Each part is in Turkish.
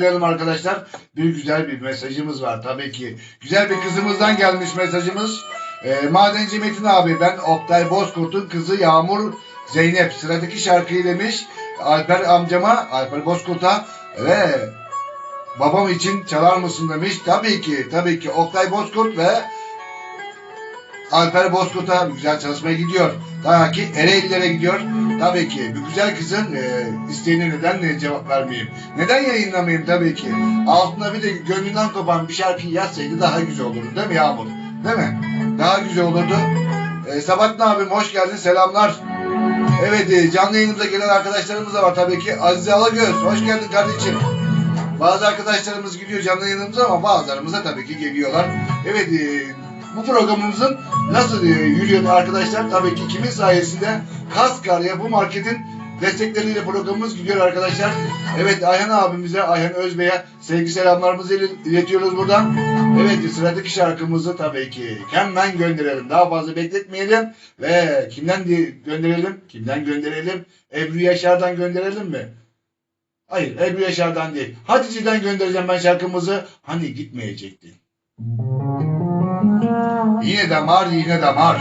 Verelim arkadaşlar. Bir güzel bir mesajımız var tabii ki. Güzel bir kızımızdan gelmiş mesajımız. Ee, Madenci Metin abi ben Oktay Bozkurt'un kızı Yağmur Zeynep. Sıradaki şarkıyı demiş Alper amcama, Alper Bozkurt'a ve babam için çalar mısın demiş. Tabii ki, tabii ki Oktay Bozkurt ve Alper Bozkurt'a güzel çalışmaya gidiyor. Daha ki Ereğlilere gidiyor. Tabii ki bu güzel kızın e, isteğine neden e, cevap vermeyeyim? Neden yayınlamayayım tabii ki? Altına bir de gönlünden kopan bir şarkı yazsaydı daha güzel olurdu değil mi Yağmur? Değil mi? Daha güzel olurdu. E, Sabahattin abim hoş geldin selamlar. Evet e, canlı yayınımıza gelen arkadaşlarımız da var tabii ki. Azize Alagöz hoş geldin kardeşim. Bazı arkadaşlarımız gidiyor canlı yayınımıza ama bazılarımız da tabii ki geliyorlar. Evet e, bu programımızın nasıl e, yürüyor arkadaşlar? Tabii ki kimin sayesinde? Kaskarya bu marketin destekleriyle programımız gidiyor arkadaşlar. Evet Ayhan abimize, Ayhan Özbey'e sevgi selamlarımızı il- iletiyoruz buradan. Evet sıradaki şarkımızı tabii ki hemen gönderelim. Daha fazla bekletmeyelim. Ve kimden gönderelim? Kimden gönderelim? Ebru Yaşar'dan gönderelim mi? Hayır Ebru Yaşar'dan değil. Hatice'den göndereceğim ben şarkımızı. Hani gitmeyecekti. Yine damar yine damar.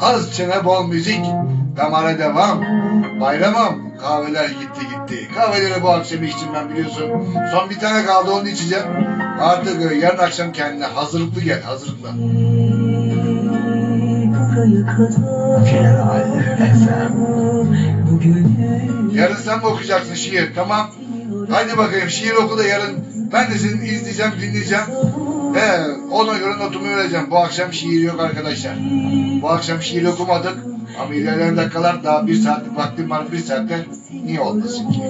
Az çene bol müzik. Damara devam. Bayramım kahveler gitti gitti. Kahveleri bu akşam içtim ben biliyorsun. Son bir tane kaldı onu içeceğim. Artık e, yarın akşam kendine hazırlıklı gel. Bugün Yarın sen mi okuyacaksın şiir tamam. Haydi bakayım şiir oku da yarın ben de seni izleyeceğim dinleyeceğim. He, ona göre notumu vereceğim. Bu akşam şiir yok arkadaşlar. Bu akşam şiir okumadık. Ama ilerleyen dakikalar daha bir saatlik vaktim var. Bir saatte niye olmasın ki?